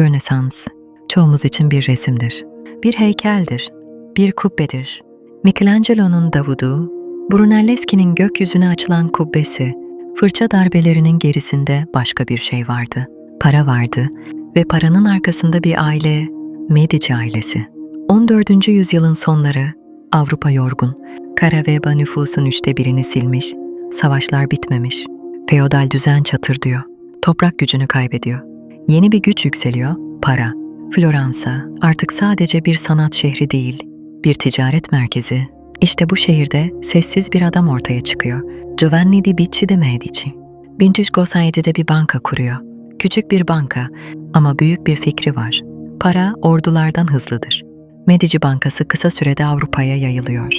Rönesans, çoğumuz için bir resimdir. Bir heykeldir, bir kubbedir. Michelangelo'nun Davudu, Brunelleschi'nin gökyüzüne açılan kubbesi, fırça darbelerinin gerisinde başka bir şey vardı. Para vardı ve paranın arkasında bir aile, Medici ailesi. 14. yüzyılın sonları, Avrupa yorgun, kara veba nüfusun üçte birini silmiş, savaşlar bitmemiş, feodal düzen çatırdıyor, toprak gücünü kaybediyor. Yeni bir güç yükseliyor, para. Floransa artık sadece bir sanat şehri değil, bir ticaret merkezi. İşte bu şehirde sessiz bir adam ortaya çıkıyor. Giovanni di Bicci de Medici. 1397'de bir banka kuruyor. Küçük bir banka ama büyük bir fikri var. Para ordulardan hızlıdır. Medici Bankası kısa sürede Avrupa'ya yayılıyor.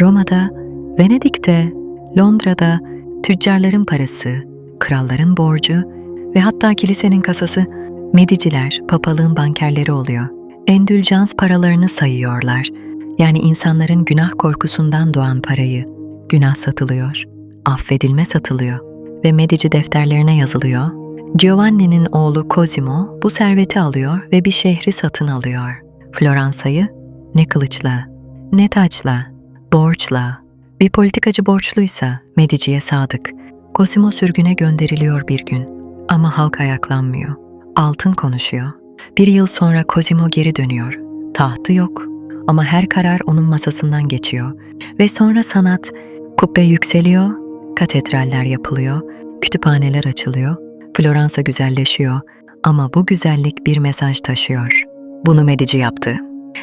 Roma'da, Venedik'te, Londra'da tüccarların parası, kralların borcu ve hatta kilisenin kasası Mediciler, papalığın bankerleri oluyor. Endülcans paralarını sayıyorlar. Yani insanların günah korkusundan doğan parayı. Günah satılıyor, affedilme satılıyor ve Medici defterlerine yazılıyor. Giovanni'nin oğlu Cosimo bu serveti alıyor ve bir şehri satın alıyor. Floransa'yı ne kılıçla, ne taçla, borçla, bir politikacı borçluysa Medici'ye sadık. Cosimo sürgüne gönderiliyor bir gün ama halk ayaklanmıyor. Altın konuşuyor. Bir yıl sonra Cosimo geri dönüyor. Tahtı yok ama her karar onun masasından geçiyor. Ve sonra sanat, kubbe yükseliyor, katedraller yapılıyor, kütüphaneler açılıyor, Floransa güzelleşiyor ama bu güzellik bir mesaj taşıyor. Bunu Medici yaptı.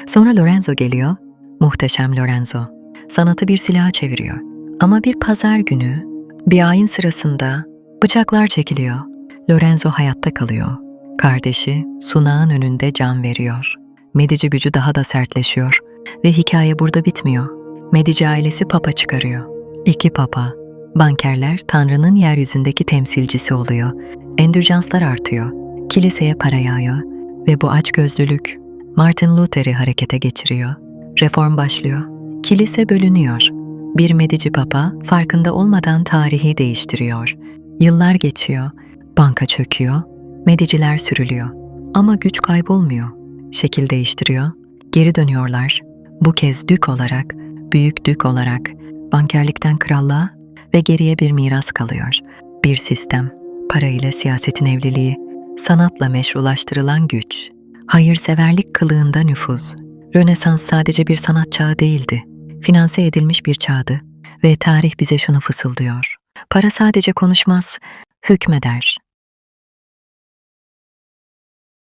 Sonra Lorenzo geliyor, muhteşem Lorenzo. Sanatı bir silaha çeviriyor. Ama bir pazar günü, bir ayin sırasında bıçaklar çekiliyor. Lorenzo hayatta kalıyor. Kardeşi sunağın önünde can veriyor. Medici gücü daha da sertleşiyor ve hikaye burada bitmiyor. Medici ailesi papa çıkarıyor. İki papa, bankerler Tanrı'nın yeryüzündeki temsilcisi oluyor. Endürjanslar artıyor. Kiliseye para yağıyor ve bu açgözlülük Martin Luther'i harekete geçiriyor. Reform başlıyor. Kilise bölünüyor. Bir Medici papa farkında olmadan tarihi değiştiriyor. Yıllar geçiyor. Banka çöküyor. Mediciler sürülüyor. Ama güç kaybolmuyor. Şekil değiştiriyor. Geri dönüyorlar. Bu kez dük olarak, büyük dük olarak, bankerlikten krallığa ve geriye bir miras kalıyor. Bir sistem, para ile siyasetin evliliği, sanatla meşrulaştırılan güç, hayırseverlik kılığında nüfuz. Rönesans sadece bir sanat çağı değildi. Finanse edilmiş bir çağdı ve tarih bize şunu fısıldıyor. Para sadece konuşmaz, hükmeder.